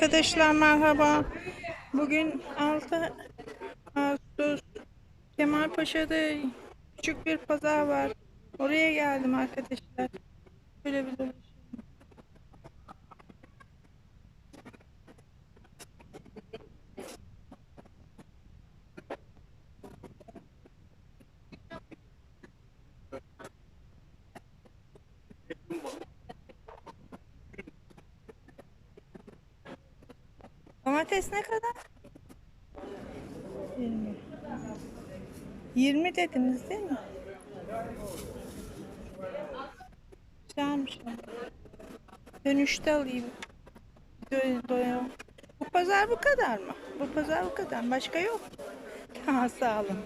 Arkadaşlar merhaba. Bugün 6 Ağustos Kemalpaşa'da küçük bir pazar var. Oraya geldim arkadaşlar. Böyle bir dolaşayım. Domates ne kadar? 20. 20 dediniz değil mi? Güzelmiş. Dönüşte alayım. Dö- doya- Bu pazar bu kadar mı? Bu pazar bu kadar. Başka yok. Tamam sağ olun.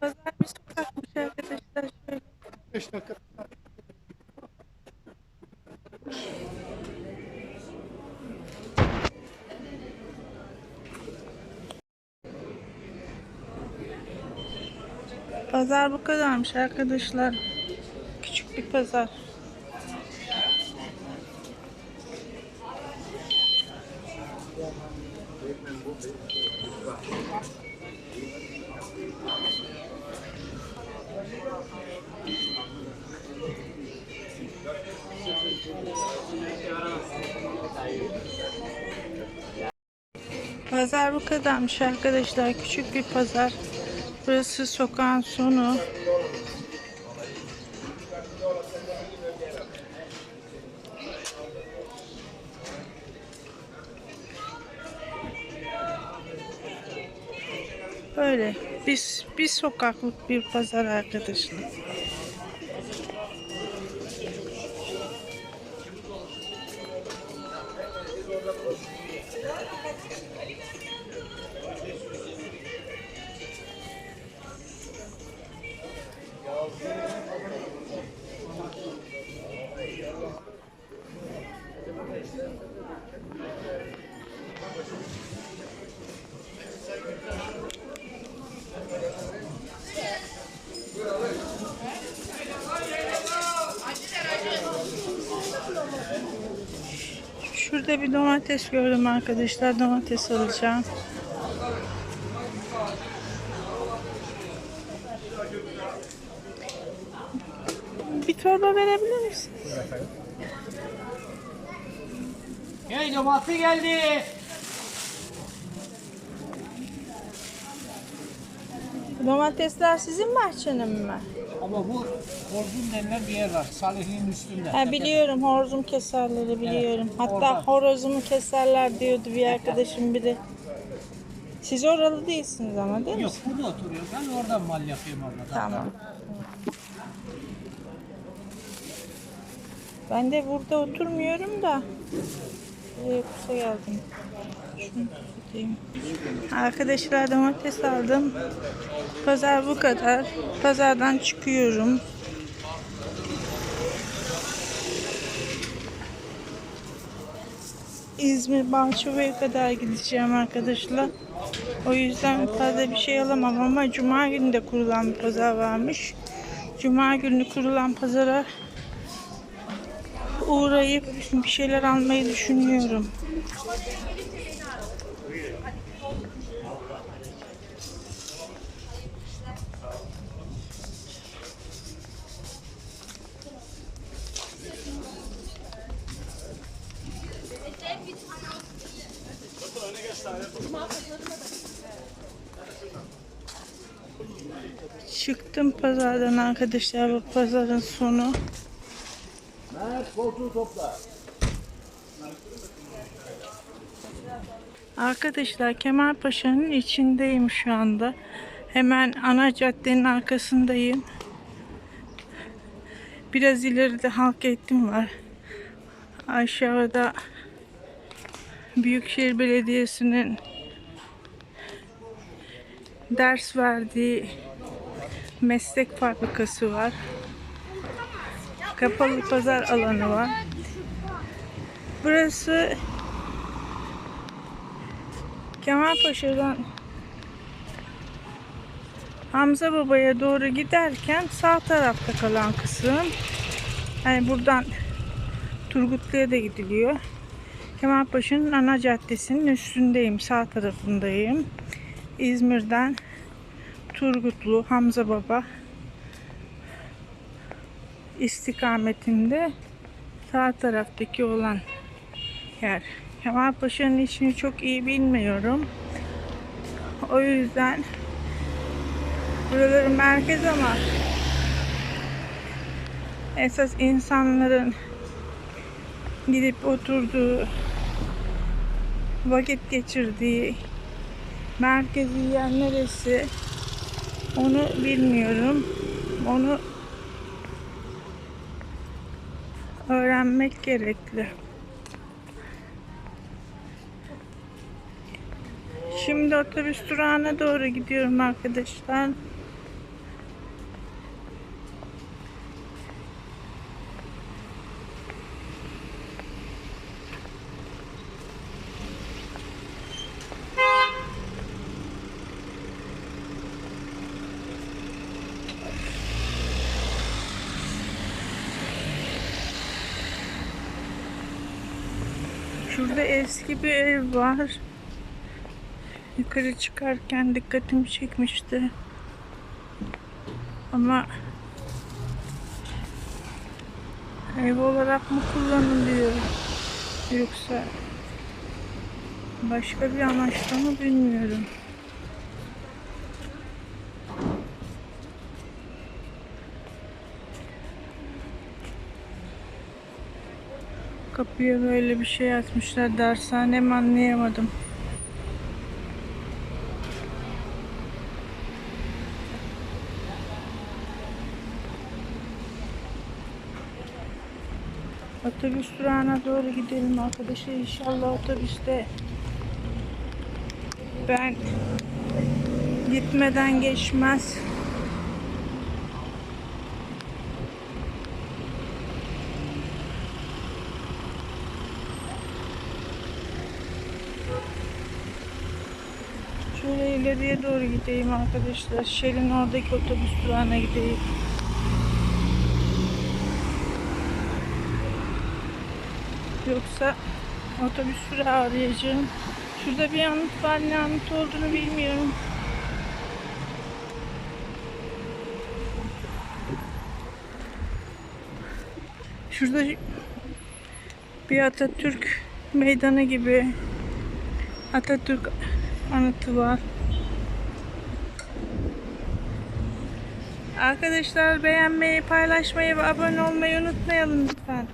Pazar bir sokakmış arkadaşlar. Şöyle. 5 dakika. Pazar bu kadarmış arkadaşlar. Küçük bir pazar. Pazar bu kadarmış arkadaşlar. Küçük bir pazar. Burası sokağın sonu. Böyle bir, bir sokaklık bir pazar arkadaşlar. Şurada bir domates gördüm arkadaşlar. Domates alacağım. Bir torba verebilir misin? Hey domatesi geldi. Domatesler sizin bahçenin mi? Ama bu Horzun denilen bir yer var. Salihli'nin üstünde. Ha biliyorum horzum keserleri biliyorum. Hatta oradan. horozumu keserler diyordu bir arkadaşım biri. Siz oralı değilsiniz ama değil mi? Yok burada oturuyorum. Ben oradan mal yapıyorum orada. Tamam. Ben de burada oturmuyorum da. Buraya kursa geldim. Arkadaşlar domates aldım. Pazar bu kadar. Pazardan çıkıyorum. İzmir Balçova'ya kadar gideceğim arkadaşlar. O yüzden fazla bir şey alamam ama Cuma günü de kurulan bir pazar varmış. Cuma günü kurulan pazara uğrayıp bir şeyler almayı düşünüyorum. Çıktım pazardan arkadaşlar bu pazarın sonu. Arkadaşlar Kemalpaşa'nın içindeyim şu anda. Hemen ana caddenin arkasındayım. Biraz ileride halk eğitim var. Aşağıda Büyükşehir Belediyesi'nin ders verdiği meslek fabrikası var. Kapalı pazar alanı var. Burası Kemalpaşa'dan Hamza Baba'ya doğru giderken sağ tarafta kalan kısım. Yani buradan Turgutlu'ya da gidiliyor. Kemalpaşa'nın ana caddesinin üstündeyim. Sağ tarafındayım. İzmir'den Turgutlu, Hamza Baba istikametinde sağ taraftaki olan yer. Kemalpaşa'nın içini çok iyi bilmiyorum. O yüzden buraları merkez ama esas insanların gidip oturduğu vakit geçirdiği merkezi yer neresi onu bilmiyorum. Onu öğrenmek gerekli. Şimdi otobüs durağına doğru gidiyorum arkadaşlar. Şurada eski bir ev var. Yukarı çıkarken dikkatimi çekmişti. Ama ev olarak mı kullanılıyor? Yoksa başka bir amaçla mı bilmiyorum. Kapıya böyle bir şey atmışlar. Dershane mi anlayamadım. Otobüs durağına doğru gidelim arkadaşlar. İnşallah otobüste ben gitmeden geçmez. Şöyle ileriye doğru gideyim arkadaşlar. Shell'in oradaki otobüs durağına gideyim. Yoksa otobüs durağı arayacağım. Şurada bir anıt var. Ne anıt olduğunu bilmiyorum. Şurada bir Atatürk meydanı gibi Atatürk anıtı var. Arkadaşlar beğenmeyi, paylaşmayı ve abone olmayı unutmayalım lütfen.